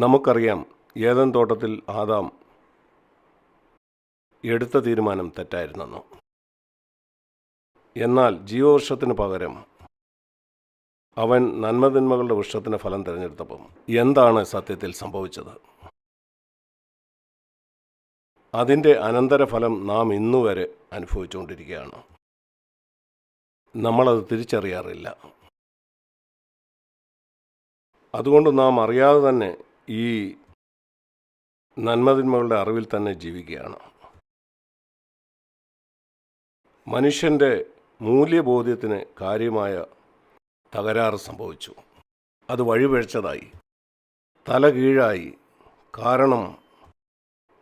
നമുക്കറിയാം ഏതൻ തോട്ടത്തിൽ ആദാം എടുത്ത തീരുമാനം തെറ്റായിരുന്നെന്ന്. എന്നാൽ ജീവവൃക്ഷത്തിന് പകരം അവൻ നന്മതിന്മകളുടെ വൃക്ഷത്തിന് ഫലം തിരഞ്ഞെടുത്തപ്പം എന്താണ് സത്യത്തിൽ സംഭവിച്ചത്? അതിന്റെ അനന്തരഫലം നാം ഇന്നുവരെ അനുഭവിച്ചുകൊണ്ടിരിക്കുകയാണ്. നമ്മളത് തിരിച്ചറിയാറില്ല. അതുകൊണ്ട് നാം അറിയാതെ തന്നെ ഈ നന്മതിന്മകളുടെ അറിവിൽ തന്നെ ജീവിക്കുകയാണ്. മനുഷ്യന്റെ മൂല്യബോധ്യത്തിന് കാര്യമായ തകരാറ് സംഭവിച്ചു. അത് വഴിപിഴച്ചതായി. തല കീഴായി. കാരണം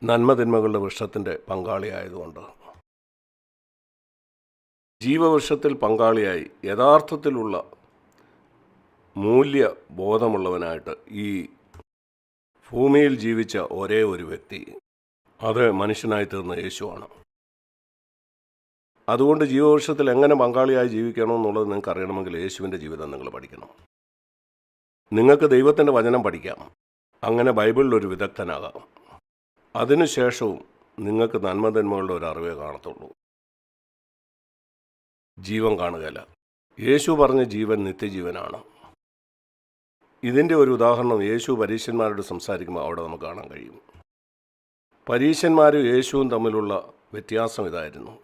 നന്മതിന്മകളുടെ വൃക്ഷത്തിന്റെ പങ്കാളിയായതുകൊണ്ട്. ജീവവൃക്ഷത്തിൽ പങ്കാളിയായി. യഥാർത്ഥത്തിലുള്ള മൂല്യബോധമുള്ളവനായിട്ട് ഈ ഭൂമിയിൽ ജീവിച്ച ഒരേ ഒരു വ്യക്തി. അത് മനുഷ്യനായി തീർന്ന യേശുവാണ്. അതുകൊണ്ട് ജീവവർഷത്തിൽ എങ്ങനെ പങ്കാളിയായി ജീവിക്കണം എന്നുള്ളത് നിങ്ങൾക്ക് അറിയണമെങ്കിൽ യേശുവിന്റെ ജീവിതം നിങ്ങൾ പഠിക്കണം. നിങ്ങൾക്ക് ദൈവത്തിന്റെ വചനം പഠിക്കാം. അങ്ങനെ ബൈബിളിൽ ഒരു വിദഗ്ധനാകാം. അതിനുശേഷവും നിങ്ങൾക്ക് നന്മതന്മകളുടെ ഒരു അറിവേ കാണത്തുള്ളൂ. ജീവൻ കാണുകയല്ല. യേശു പറഞ്ഞ ജീവൻ നിത്യജീവനാണ്. ഇതിന്റെ ഒരു ഉദാഹരണം യേശു പരീശന്മാരോട് സംസാരിക്കുമ്പോൾ അവിടെ നമുക്ക് കാണാൻ കഴിയും. പരീശന്മാരും യേശുവും തമ്മിലുള്ള വ്യത്യാസം ഇതായിരുന്നു.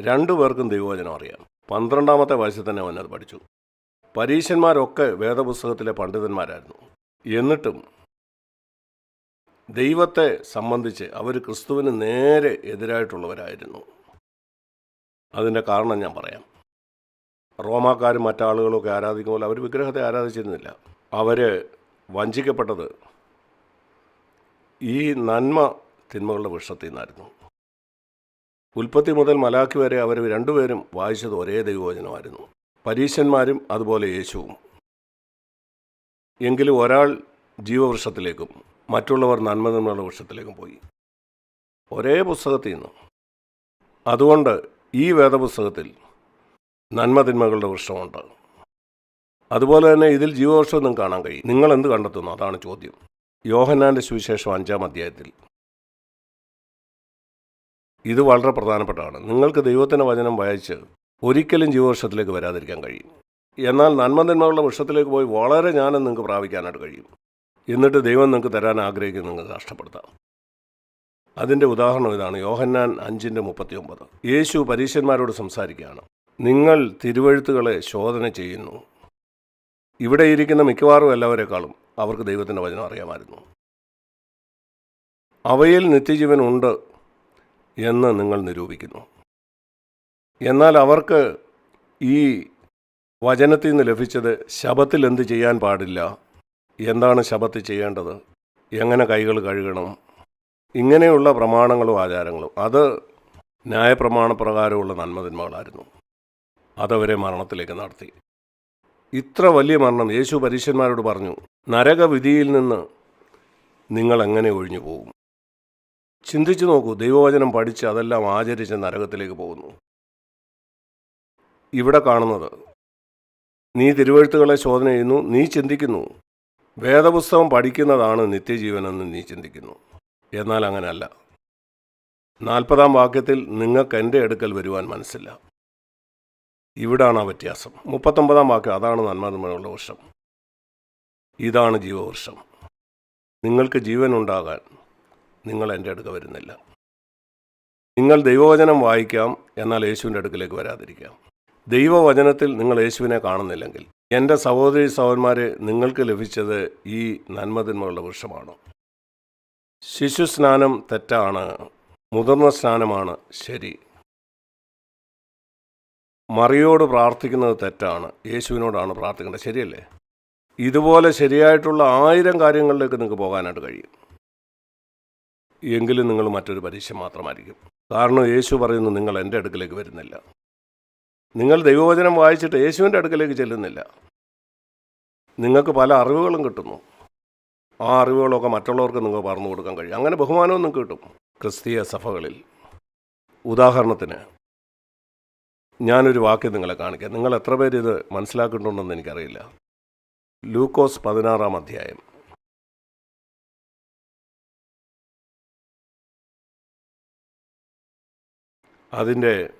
രണ്ടു പേർക്കും ദൈവവചനം അറിയാം. പന്ത്രണ്ടാമത്തെ വയസ്സിൽ തന്നെ അവനത് പഠിച്ചു. പരീശന്മാരൊക്കെ വേദപുസ്തകത്തിലെ പണ്ഡിതന്മാരായിരുന്നു. എന്നിട്ടും ദൈവത്തെ സംബന്ധിച്ച് അവർ ക്രിസ്തുവിന് നേരെ എതിരായിട്ടുള്ളവരായിരുന്നു. അതിന്റെ കാരണം ഞാൻ പറയാം. റോമാക്കാരും മറ്റാളുകളൊക്കെ പോലെ അവർ വിഗ്രഹത്തെ ആരാധിച്ചിരുന്നില്ല. അവർ വഞ്ചിക്കപ്പെട്ടത് ഈ നന്മ തിന്മകളുടെ വൃക്ഷത്തിൽ നിന്നായിരുന്നു ഉൽപ്പത്തി മുതൽ മലാക്കി വരെ അവർ രണ്ടുപേരും വായിച്ചത് ഒരേ ദൈവവചനമായിരുന്നു. പരീശന്മാരും അതുപോലെ യേശുവും. എങ്കിലും ഒരാൾ ജീവവൃക്ഷത്തിലേക്കും മറ്റുള്ളവർ നന്മതിന്മകളുടെ വൃക്ഷത്തിലേക്കും പോയി. ഒരേ പുസ്തകത്തിൽ നിന്നും. അതുകൊണ്ട് ഈ വേദപുസ്തകത്തിൽ നന്മതിന്മകളുടെ വൃക്ഷമുണ്ട്. അതുപോലെ തന്നെ ഇതിൽ ജീവവൃക്ഷം ഒന്നും കാണാൻ കഴിയും നിങ്ങൾ എന്ത് കണ്ടെത്തുന്നു? അതാണ് ചോദ്യം. യോഹന്നാന്റെ സുവിശേഷം അഞ്ചാം അധ്യായത്തിൽ. ഇത് വളരെ പ്രധാനപ്പെട്ടതാണ്. നിങ്ങൾക്ക് ദൈവത്തിന്റെ വചനം വായിച്ച് ഒരിക്കലും ജീവവർഷത്തിലേക്ക് വരാതിരിക്കാൻ കഴിയും. എന്നാൽ നന്മതിന്മകളുടെ വൃക്ഷത്തിലേക്ക് പോയി വളരെ ജ്ഞാനം നിങ്ങൾക്ക് പ്രാപിക്കാനായിട്ട് കഴിയും. എന്നിട്ട് ദൈവം നിങ്ങൾക്ക് തരാൻ ആഗ്രഹിക്കുന്ന നിങ്ങൾക്ക് നഷ്ടപ്പെടുത്താം അതിന്റെ ഉദാഹരണം ഇതാണ് യോഹന്നാൻ അഞ്ചിന്റെ മുപ്പത്തി ഒമ്പത് യേശു പരീശന്മാരോട് സംസാരിക്കുകയാണ്. നിങ്ങൾ തിരുവഴുത്തുകളെ ശോധന ചെയ്യുന്നു. ഇവിടെ ഇരിക്കുന്ന മിക്കവാറും എല്ലാവരെക്കാളും അവർക്ക് ദൈവത്തിന്റെ വചനം അറിയാമായിരുന്നു. അവയിൽ നിത്യജീവൻ ഉണ്ട് എന്ന് നിങ്ങൾ നിരൂപിക്കുന്നു. എന്നാൽ അവർക്ക് ഈ വചനത്തിൽ നിന്ന് ലഭിച്ചത് ശബത്തിൽ എന്ത് ചെയ്യാൻ പാടില്ല? എന്താണ് ശബത്തിൽ ചെയ്യേണ്ടത്? എങ്ങനെ കൈകൾ കഴുകണം? ഇങ്ങനെയുള്ള പ്രമാണങ്ങളും ആചാരങ്ങളും. അത് ന്യായപ്രമാണപ്രകാരമുള്ള നന്മതിന്മകളായിരുന്നു. അതവരെ മരണത്തിലേക്ക് നടത്തി. ഇത്ര വലിയ മരണം യേശു പരീശന്മാരോട് പറഞ്ഞു നരകവിധിയിൽ നിന്ന് നിങ്ങൾ എങ്ങനെ ഒഴിഞ്ഞു പോകും? ചിന്തിച്ചു നോക്കൂ ദൈവവചനം പഠിച്ച് അതെല്ലാം ആചരിച്ച് നരകത്തിലേക്ക് പോകുന്നു. ഇവിടെ കാണുന്നത് നീ തിരുവഴുത്തുകളെ ശോധന ചെയ്യുന്നു നീ ചിന്തിക്കുന്നു. വേദപുസ്തകം പഠിക്കുന്നതാണ് നിത്യജീവനെന്ന് നീ ചിന്തിക്കുന്നു. എന്നാൽ അങ്ങനെയല്ല. നാൽപ്പതാം വാക്യത്തിൽ നിങ്ങൾക്ക് എന്റെ അടുക്കൽ വരുവാൻ മനസ്സില്ല. ഇവിടാണ് ആ വ്യത്യാസം. മുപ്പത്തൊമ്പതാം വാക്ക് അതാണ് നന്മനന്മയുള്ള വർഷം ഇതാണ് ജീവവർഷം നിങ്ങൾക്ക് ജീവൻ ഉണ്ടാകാൻ നിങ്ങൾ എന്റെ അടുക്ക വരുന്നില്ല. നിങ്ങൾ ദൈവവചനം വായിക്കാം എന്നാൽ യേശുവിന്റെ അടുക്കിലേക്ക് വരാതിരിക്കാം ദൈവവചനത്തിൽ നിങ്ങൾ യേശുവിനെ കാണുന്നില്ലെങ്കിൽ എന്റെ സഹോദരി സഹോദരന്മാരെ നിങ്ങൾക്ക് ലഭിച്ചത് ഈ നന്മതിന്മകളുടെ വൃക്ഷമാണ് ശിശു സ്നാനം തെറ്റാണ്. മുതിർന്ന സ്നാനമാണ് ശരി. മറിയോട് പ്രാർത്ഥിക്കുന്നത് തെറ്റാണ്. യേശുവിനോടാണ് പ്രാർത്ഥിക്കേണ്ടത്. ശരിയല്ലേ? ഇതുപോലെ ശരിയായിട്ടുള്ള ആയിരം കാര്യങ്ങളിലേക്ക് നിങ്ങൾക്ക് പോകാനായിട്ട് കഴിയും. എങ്കിലും നിങ്ങൾ മറ്റൊരു പരീക്ഷ മാത്രമായിരിക്കും. കാരണം യേശു പറയുന്നു നിങ്ങൾ എന്റെ അടുക്കലേക്ക് വരുന്നില്ല. നിങ്ങൾ ദൈവവചനം വായിച്ചിട്ട് യേശുവിന്റെ അടുക്കലേക്ക് ചെല്ലുന്നില്ല. നിങ്ങൾക്ക് പല അറിവുകളും കിട്ടുന്നു. ആ അറിവുകളൊക്കെ മറ്റുള്ളവർക്ക് നിങ്ങൾ പറഞ്ഞു കൊടുക്കാൻ കഴിയും. അങ്ങനെ ബഹുമാനവും നിങ്ങൾക്ക് കിട്ടും. ക്രിസ്തീയ സഭകളിൽ. ഉദാഹരണത്തിന് ഞാനൊരു വാക്ക് നിങ്ങളെ കാണിക്കാം. നിങ്ങൾ എത്ര പേര് ഇത് മനസ്സിലാക്കിയിട്ടുണ്ടെന്ന് എനിക്കറിയില്ല. ലൂക്കോസ് പതിനാറാം അധ്യായം. അതിന്റെ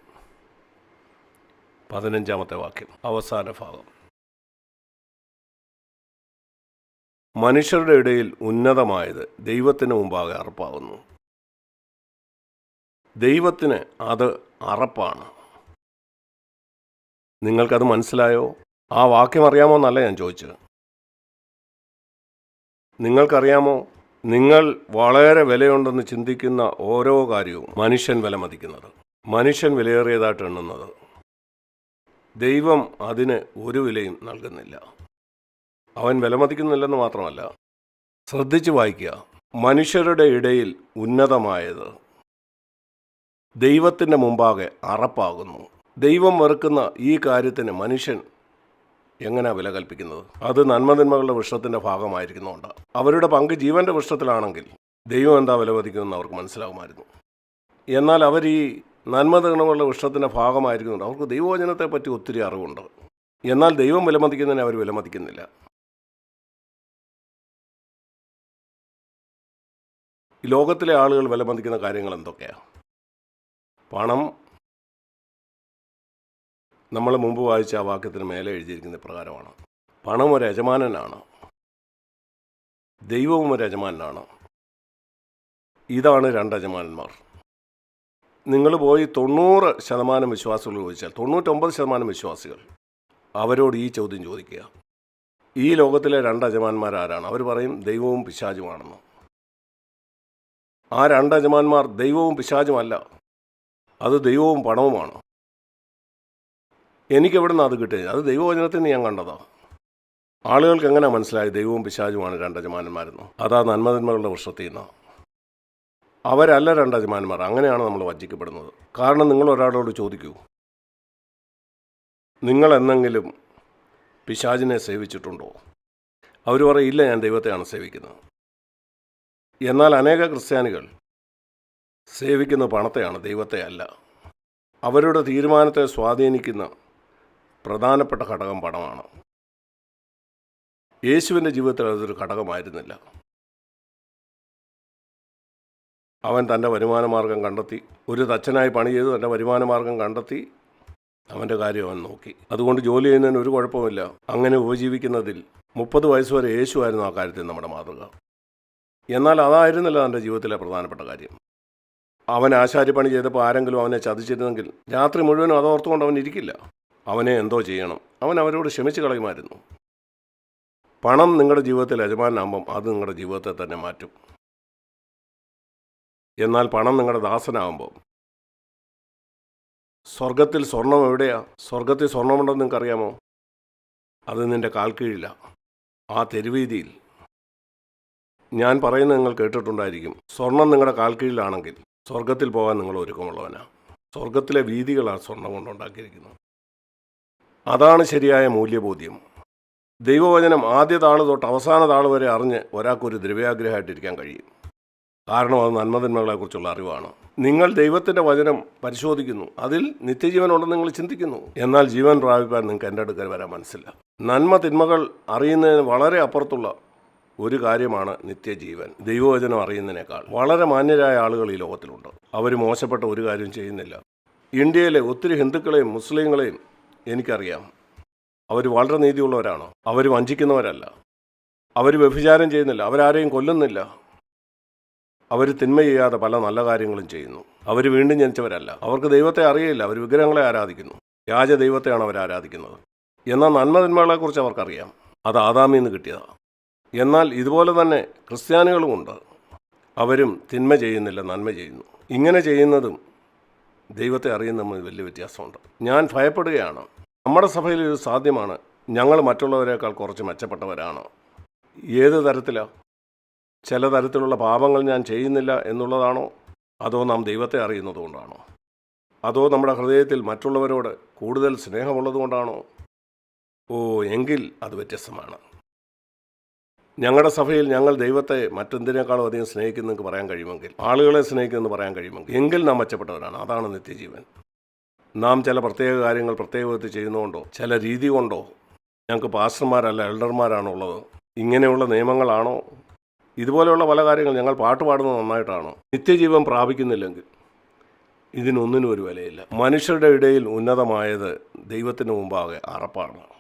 പതിനഞ്ചാമത്തെ വാക്യം അവസാന ഭാഗം. മനുഷ്യരുടെ ഇടയിൽ ഉന്നതമായത് ദൈവത്തിന് മുമ്പാകെ അറപ്പാകുന്നു. ദൈവത്തിന് അത് അറപ്പാണ്. നിങ്ങൾക്കത് മനസ്സിലായോ? ആ വാക്യം അറിയാമോ എന്നല്ല ഞാൻ ചോദിച്ചത്. നിങ്ങൾക്കറിയാമോ? നിങ്ങൾ വളരെ വിലയുണ്ടെന്ന് ചിന്തിക്കുന്ന ഓരോ കാര്യവും മനുഷ്യൻ വിലമതിക്കുന്നത് മനുഷ്യൻ വിലയേറിയതായിട്ട് എണ്ണുന്നത്. ദൈവം അതിന് ഒരു വിലയും നൽകുന്നില്ല. അവൻ വിലമതിക്കുന്നില്ലെന്ന് മാത്രമല്ല ശ്രദ്ധിച്ചു വായിക്കുക. മനുഷ്യരുടെ ഇടയിൽ ഉന്നതമായത് ദൈവത്തിന്റെ മുമ്പാകെ അറപ്പാകുന്നു. ദൈവം വെറുക്കുന്ന ഈ കാര്യത്തിന് മനുഷ്യൻ എങ്ങനെയാ വില കൽപ്പിക്കുന്നത്? അത് നന്മതിന്മകളുടെ വൃക്ഷത്തിന്റെ ഭാഗമായിരിക്കുന്നുണ്ട് അവരുടെ പങ്ക് ജീവന്റെ വൃക്ഷത്തിലാണെങ്കിൽ ദൈവം എന്താ വില വധിക്കുമെന്ന് അവർക്ക് മനസ്സിലാകുമായിരുന്നു. എന്നാൽ അവർ ഈ നന്മതിന്മകളുടെ വൃക്ഷത്തിന്റെ ഭാഗമായിരിക്കുന്നുണ്ട് അവർക്ക് ദൈവവചനത്തെ പറ്റി ഒത്തിരി അറിവുണ്ട്. എന്നാൽ ദൈവം വിലമതിക്കുന്നതിനെ അവർ വിലമതിക്കുന്നില്ല ലോകത്തിലെ ആളുകൾ വിലമതിക്കുന്ന കാര്യങ്ങൾ എന്തൊക്കെയാണ് പണം നമ്മൾ മുമ്പ് വായിച്ച ആ വാക്യത്തിന് മേലെ എഴുതിയിരിക്കുന്ന പ്രകാരമാണ്. പണം ഒരു യജമാനനാണ്. ദൈവവും ഒരു യജമാനാണ് ഇതാണ് രണ്ട് യജമാനന്മാർ. നിങ്ങൾ പോയി തൊണ്ണൂറ് ശതമാനം വിശ്വാസികൾ ചോദിച്ചാൽ തൊണ്ണൂറ്റൊമ്പത് ശതമാനം വിശ്വാസികൾ അവരോട് ഈ ചോദ്യം ചോദിക്കുക. ഈ ലോകത്തിലെ രണ്ട് യജമാന്മാർ ആരാണ്? അവർ പറയും ദൈവവും പിശാചുമാണെന്ന്. ആ രണ്ട് യജമാന്മാർ ദൈവവും പിശാചുമല്ല. അത് ദൈവവും പണവുമാണ്. എനിക്ക് എവിടെ നിന്ന് അത് കിട്ടിയത്? അത് ദൈവവചനത്തിൽ ഞാൻ കണ്ടതോ. ആളുകൾക്ക് എങ്ങനെ മനസ്സിലായി? ദൈവവും പിശാചുമാണ് രണ്ട് യജമാനന്മാരെന്ന്. അതാ നന്മതിന്മകളുടെ വൃക്ഷത്തിൽ നിന്നോ. അവരല്ല രണ്ട് യജമാനന്മാർ. അങ്ങനെയാണ് നമ്മൾ വഞ്ചിക്കപ്പെടുന്നത്. കാരണം നിങ്ങൾ ഒരാളോട് ചോദിക്കൂ. നിങ്ങൾ എന്നെങ്കിലും പിശാചിനെ സേവിച്ചിട്ടുണ്ടോ? അവർ പറയില്ല ഞാൻ ദൈവത്തെയാണ് സേവിക്കുന്നത്. എന്നാൽ അനേക ക്രിസ്ത്യാനികൾ സേവിക്കുന്ന പണത്തെയാണ് ദൈവത്തെ അല്ല അവരുടെ തീരുമാനത്തെ സ്വാധീനിക്കുന്ന പ്രധാനപ്പെട്ട ഘടകം പണമാണ്. യേശുവിന്റെ ജീവിതത്തിൽ അതൊരു ഘടകമായിരുന്നില്ല. അവൻ തന്റെ വരുമാനമാർഗം കണ്ടെത്തി ഒരു തച്ചനായി പണി ചെയ്ത് തന്റെ വരുമാനമാർഗം കണ്ടെത്തി അവന്റെ കാര്യം അവൻ നോക്കി. അതുകൊണ്ട് ജോലി ചെയ്യുന്നതിന് ഒരു കുഴപ്പമില്ല അങ്ങനെ ഉപജീവിക്കുന്നതിൽ മുപ്പത് വയസ്സ് വരെ യേശുവായിരുന്നു ആ കാര്യത്തിൽ നമ്മുടെ മാതൃക. എന്നാൽ അതായിരുന്നില്ല തന്റെ ജീവിതത്തിലെ പ്രധാനപ്പെട്ട കാര്യം. അവൻ ആശാരിപ്പണി ചെയ്തപ്പോൾ ആരെങ്കിലും അവനെ ചതിച്ചിരുന്നെങ്കിൽ രാത്രി മുഴുവനും അതോർത്തുകൊണ്ട് അവൻ ഇരിക്കില്ല. അവനെ എന്തോ ചെയ്യണം. അവൻ അവരോട് ക്ഷമിച്ച് കളയുമായിരുന്നു. പണം നിങ്ങളുടെ ജീവിതത്തിൽ യജമാനാകുമ്പം അത് നിങ്ങളുടെ ജീവിതത്തെ തന്നെ മാറ്റും. എന്നാൽ പണം നിങ്ങളുടെ ദാസനാകുമ്പോൾ സ്വർഗത്തിൽ സ്വർണം എവിടെയാ? സ്വർഗത്തിൽ സ്വർണമുണ്ടെന്ന് നിങ്ങൾക്കറിയാമോ? അത് നിന്റെ കാൽക്കീഴില്ല ആ തെരുവീതിയിൽ. ഞാൻ പറയുന്നത് നിങ്ങൾ കേട്ടിട്ടുണ്ടായിരിക്കും. സ്വർണം നിങ്ങളുടെ കാൽക്കീഴിലാണെങ്കിൽ സ്വർഗത്തിൽ പോകാൻ നിങ്ങൾ ഒരുക്കമുള്ളവനാണ് സ്വർഗത്തിലെ വീതികളാണ് സ്വർണം കൊണ്ടുണ്ടാക്കിയിരിക്കുന്നത് അതാണ് ശരിയായ മൂല്യബോധ്യം. ദൈവവചനം ആദ്യ താൾ തൊട്ട് അവസാന താൾ വരെ അറിഞ്ഞ് ഒരാൾക്കൊരു ദ്രവ്യാഗ്രഹമായിട്ടിരിക്കാൻ കഴിയും. കാരണം അത് നന്മതിന്മകളെക്കുറിച്ചുള്ള അറിവാണ്. നിങ്ങൾ ദൈവത്തിന്റെ വചനം പരിശോധിക്കുന്നു. അതിൽ നിത്യജീവൻ നിത്യജീവനുണ്ടെന്ന് നിങ്ങൾ ചിന്തിക്കുന്നു. എന്നാൽ ജീവൻ പ്രാപിപ്പാൻ നിങ്ങൾക്ക് എന്റെ അടുക്കൽ വരാൻ മനസ്സില്ല. നന്മ തിന്മകൾ അറിയുന്നതിന് വളരെ അപ്പുറത്തുള്ള ഒരു കാര്യമാണ് നിത്യജീവൻ. ദൈവവചനം അറിയുന്നതിനേക്കാൾ വളരെ മാന്യരായ ആളുകൾ ഈ ലോകത്തിലുണ്ട്. അവർ മോശപ്പെട്ട ഒരു കാര്യം ചെയ്യുന്നില്ല. ഇന്ത്യയിലെ ഒത്തിരി ഹിന്ദുക്കളെയും മുസ്ലിങ്ങളെയും എനിക്കറിയാം. അവർ വളരെ നീതിയുള്ളവരാണ്? അവർ വഞ്ചിക്കുന്നവരല്ല. അവർ വ്യഭിചാരം ചെയ്യുന്നില്ല. അവരാരെയും കൊല്ലുന്നില്ല. അവർ തിന്മ ചെയ്യാതെ പല നല്ല കാര്യങ്ങളും ചെയ്യുന്നു. അവർ വീണ്ടും ജനിച്ചവരല്ല. അവർക്ക് ദൈവത്തെ അറിയില്ല. അവർ വിഗ്രഹങ്ങളെ ആരാധിക്കുന്നു. വ്യാജ ദൈവത്തെയാണ് അവർ ആരാധിക്കുന്നത്. എന്നാൽ നന്മതിന്മകളെക്കുറിച്ച് അവർക്കറിയാം. അത് ആദാമിൽ നിന്ന് കിട്ടിയതാണ് എന്നാൽ ഇതുപോലെ തന്നെ ക്രിസ്ത്യാനികളുമുണ്ട് അവരും തിന്മ ചെയ്യുന്നില്ല നന്മ ചെയ്യുന്നു. ഇങ്ങനെ ചെയ്യുന്നതും ദൈവത്തെ അറിയുന്ന നമ്മൾ വലിയ വ്യത്യാസമുണ്ട്. ഞാൻ ഭയപ്പെടുകയാണ്. നമ്മുടെ സഭയിൽ ഇത് സാധ്യമാണ്. ഞങ്ങൾ മറ്റുള്ളവരെക്കാൾ കുറച്ച് മെച്ചപ്പെട്ടവരാണ്. ഏത് തരത്തിലാണ് ചില തരത്തിലുള്ള പാപങ്ങൾ ഞാൻ ചെയ്യുന്നില്ല എന്നുള്ളതാണോ? അതോ നാം ദൈവത്തെ അറിയുന്നത് കൊണ്ടാണോ? അതോ നമ്മുടെ ഹൃദയത്തിൽ മറ്റുള്ളവരോട് കൂടുതൽ സ്നേഹമുള്ളതുകൊണ്ടാണോ ഓ എങ്കിൽ അത് വ്യത്യസ്തമാണ്. ഞങ്ങളുടെ സഭയിൽ ഞങ്ങൾ ദൈവത്തെ മറ്റെന്തിനേക്കാളും അധികം സ്നേഹിക്കുന്നെന്ന് പറയാൻ കഴിയുമെങ്കിൽ ആളുകളെ സ്നേഹിക്കുന്നെന്ന് പറയാൻ കഴിയുമെങ്കിൽ എങ്കിൽ നാം മെച്ചപ്പെട്ടവരാണ്. അതാണ് നിത്യജീവൻ. നാം ചില പ്രത്യേക കാര്യങ്ങൾ പ്രത്യേക വിധത്തിൽ ചെയ്യുന്നതുകൊണ്ടോ ചില രീതി കൊണ്ടോ ഞങ്ങൾക്ക് പാസ്റ്റർമാരല്ല എൽഡർമാരാണോ ഉള്ളത് ഇങ്ങനെയുള്ള നിയമങ്ങളാണോ? ഇതുപോലെയുള്ള പല കാര്യങ്ങൾ ഞങ്ങൾ പാട്ട് പാടുന്നത് നന്നായിട്ടാണോ? നിത്യജീവൻ പ്രാപിക്കുന്നില്ലെങ്കിൽ ഇതിനൊന്നിനും ഒരു വിലയില്ല. മനുഷ്യരുടെ ഇടയിൽ ഉന്നതമായത് ദൈവത്തിന് മുമ്പാകെ അറപ്പാണ്.